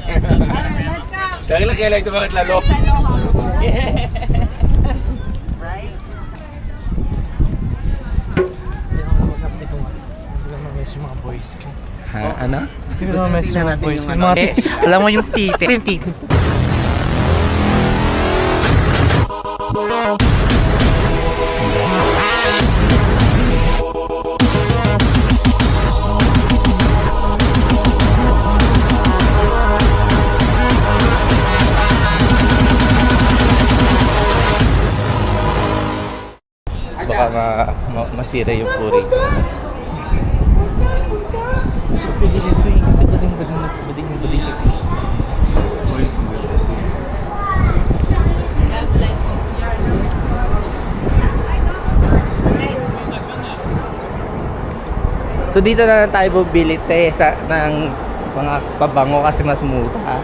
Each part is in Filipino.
sabi. Kaya lang kailan ito bakit lalo? mga boys ko. Ha? Ano? Hindi ko naman message mga boys ko. Eh, alam mo yung titi. Yung titi. Ma, masira yung puri. Pwede din to yung kasi bading bading bading bading kasi. So dito na lang tayo bumili te sa, ng mga pabango kasi mas mura.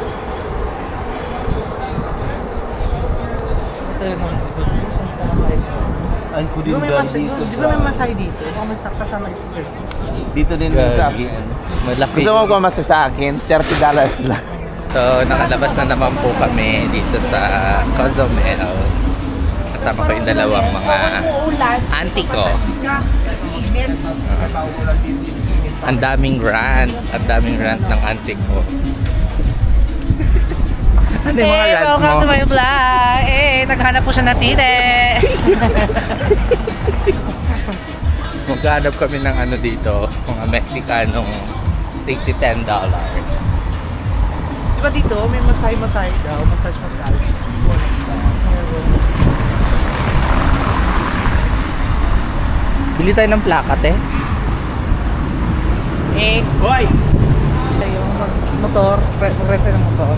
Ito yung Ang Di ba may mas di ba may masay dito? Baka mas kasama yung sir. Dito din sa Gagi. akin. Malaki. Gusto mo gumasa sa akin? 30 dollars lang. So nakalabas na naman po kami dito sa Cozumel. Kasama ko yung dalawang mga auntie ko. Ang daming rant. Ang daming rant ng auntie ko. ano yung mga Hey, rant welcome mo? to my vlog! Eh, naghanap po siya ng tite! Maghanap kami ng ano dito, mga Mexicanong tig $10 dollars. Di ba dito, may masay-masay daw, massage-massage. Bili tayo ng plakat eh. Eh, boy! Mag- motor, re- mag-rent tayo ng motor.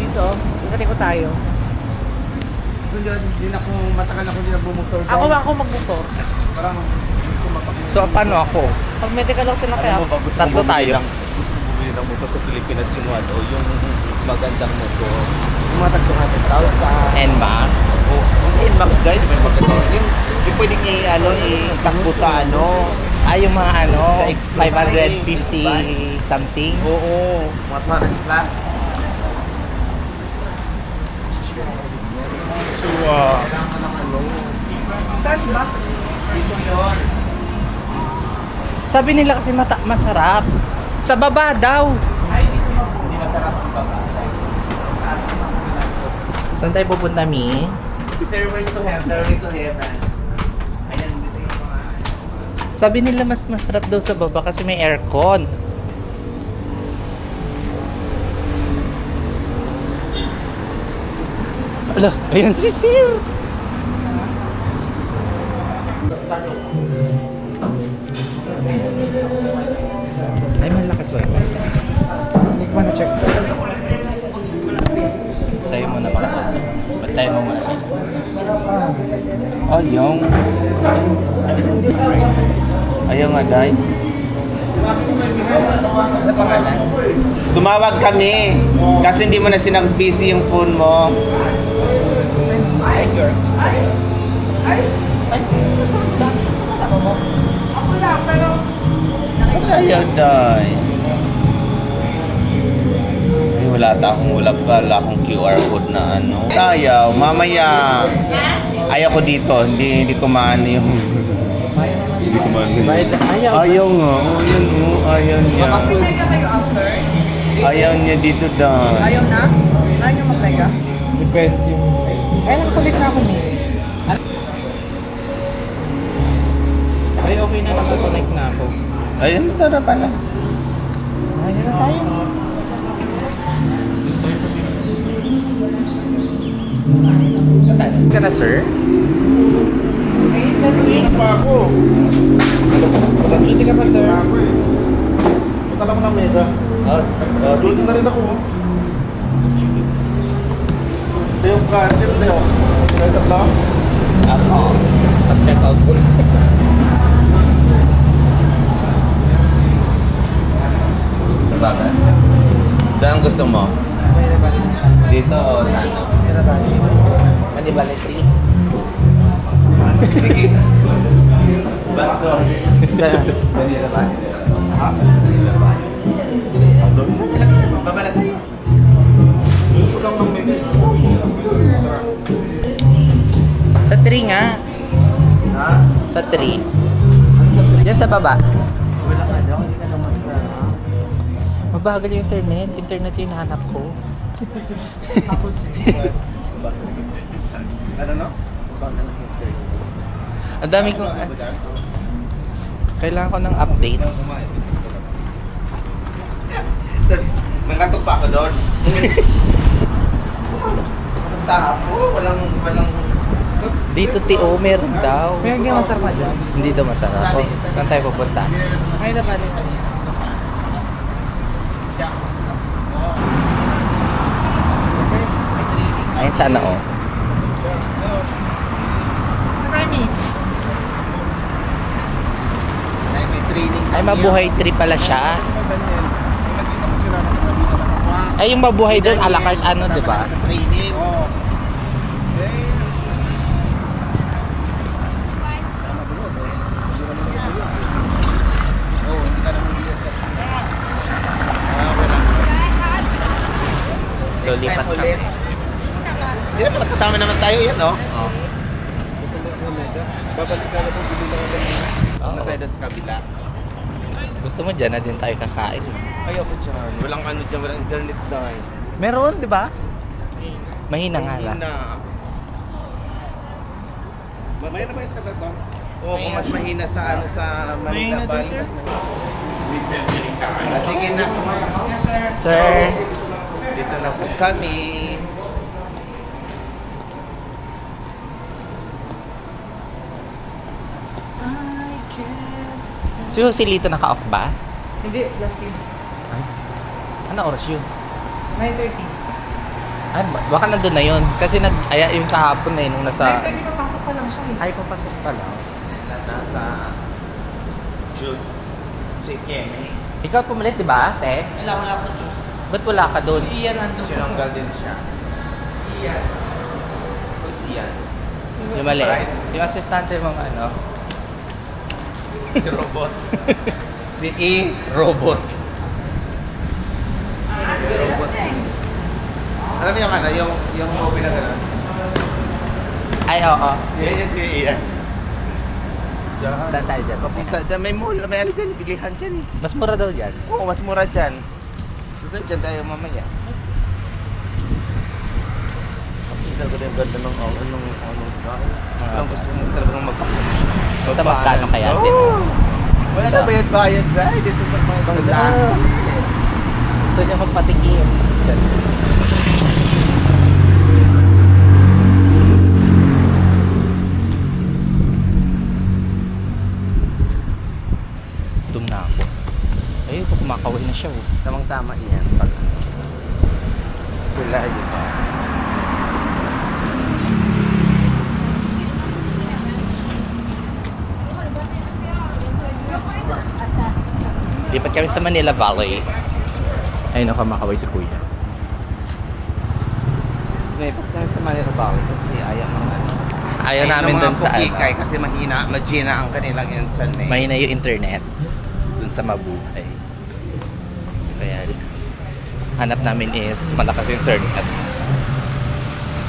Dito, ikati ko tayo. Hindi na ako matagal ako din bumuktor. Ako ba ako mag-motor? Parang So paano ako? Pag medical ako sila kaya. Tatlo tayo. Bumili ng motor sa Pilipinas yung ano, yung magandang motor. Yung mga tagtuhan tao sa NMAX. Oh, yung Inmax guide, may maganda. Yung, yung pwedeng i, ano, itakbo sa ano. Ay, yung mga ano, Sa Express 550 something. Oo, mga parang plus. Uh, Saan ba? dito yun. Sabi nila kasi mata masarap. Sa baba daw. Ay, dito mag hindi masarap ang baba. Saan tayo pupunta, Mi? Stairways to heaven. Stairway to heaven. Ayan, dito yung mga... Sabi nila mas masarap daw sa baba kasi may aircon. Ala, ayan si Sir. Ay, malakas ba? Hindi ko pa na-check. Sa'yo muna makatas. Pantay mo muna siya. Oh, yung... Ayaw nga, Day. Ano pangalan? Tumawag kami. Kasi hindi mo na sinag-busy yung phone mo. Tiger. Ba't ayaw, Day? Ay, wala akong wala pa, wala akong QR code na ano. Ayaw, mamaya. Ayaw ko dito, hindi, hindi ko maano yung... hindi ko. Bayad- ayaw. Ayaw nga, oh, yun, oh, ayaw niya. Ayaw niya dito, Day. Ayaw na? Ayaw nyo mag-mega? Depende yung... Ay, nakakulit na ako ni. Ay, okay na. Nagkoconnect na ako. Ayun, ito na pala. Ayaw na tayo. Saan tayo? Ka na, sir? Pa ako. Duty ka pa, sir? Punta lang ng Mega. Oh, oh, Duty na rin ako. Teo ka, sino Teo? Right up lang? Ako. Pag-check out ko. Sa bagay. Saan gusto mo? Dito o saan? Manibali 3. Sige. Basto. Saan? Manila ba? Ha? Manila ba? Baba na tayo. Ulang ng may... Sa 3 nga. Ha? Sa 3. Yan sa baba. Wala ka daw, hindi ka naman Mabagal yung internet. Internet yung hinahanap ko. Ano no? Bakit ang interview? Ang dami kong... kailangan ko ng updates. Nangatok pa ako doon. Punta ako, walang, walang... Dito Tio, meron daw. May hindi masarap pa dyan. Hindi daw masarap. Oh, saan tayo pupunta? Ay, na pala. Ayun sana oh. Ay, may training Ay, mabuhay tree pala siya. Ay, yung mabuhay doon, alakart ano, di ba? Training. Oo. Oo, ka. So, lipat kami. Hindi naman, nagkasama naman tayo yan, no? Oh. Babalik ka na po, bili lang ako Oo. Ano tayo doon sa kabila? Gusto mo dyan na din tayo kakain. Ayoko dyan. Walang ano dyan, walang internet dahil. Meron, di ba? Mahina nga lang. Mahina. Mamaya na ba yung taga ba? Oo, kung mas mahina sa ano sa Manila Mahina daw, sir. Ah, sige na. Sir, Dito na po kami. Si Joselito naka-off ba? Hindi, last year. Ano oras yun? 9.30. Ay, ba- baka nandun na yun. Kasi nag, aya yung kahapon na yun, nung nasa... 9.30 papasok pa lang siya eh. Ay, papasok pa lang. Nasa juice chicken. Ikaw pumalit, di ba, te? Wala ko lang sa juice. Ba't wala ka doon? Iyan nandun. Sinonggal din siya. Iyan. Who's Ian? Yung mali. Yung asistante mong ano. Robot. si E. Robot. Si Robot E. Alam mo yung ano, yung, yung movie na gano'n? Ay, oo. Yan yung si Ian. Daan tayo dyan. Papunta, da, may mall, may ano dyan, bilihan dyan eh. Mas mura daw dyan. Oo, mas mura dyan. Gusto dyan tayo mamaya. Kasi talaga yung ganda ng ano, anong, Ah. ang gusto mo talagang mag Sa magkano kaya sila? Wala na bayad-bayad ba? Dito sa mga lahat. Gusto niya magpatikim. Gutom na ako. Ayun, kumakaway na siya. Oh. Tamang-tama yan. Pag ano. Wala yun ba? Lipat kami sa Manila Valley. Ayun ako, kumakaway si Kuya. May pagkakas sa Manila Valley kasi ayaw ng ano. Ayaw namin dun sa ano. kasi mahina, magina ang kanilang internet. Mahina yung internet. Dun sa mabuhay. Kaya hanap namin is malakas yung internet.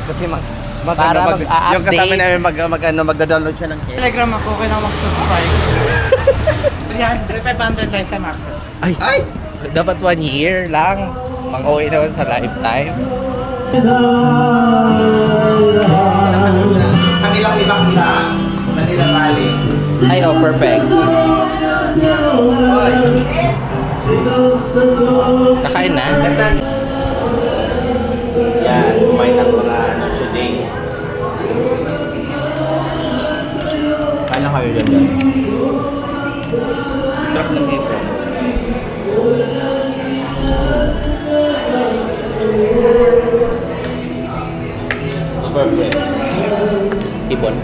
Kasi mag, mag, Para ano, mag, mag-a-update. yung kasama namin mag, mag, ano, magda-download siya ng game. Telegram ako, kailangan mag-subscribe. 300, 500 lifetime access. Ay! Ay! Dapat one year lang. Pang OA naman sa lifetime. Kami lang ibang na Manila Valley. Ay, oh, perfect. Kakain na. Nasaan? Yan, Kain na kayo dyan. Sarap ng ito. Perfect. Ibon.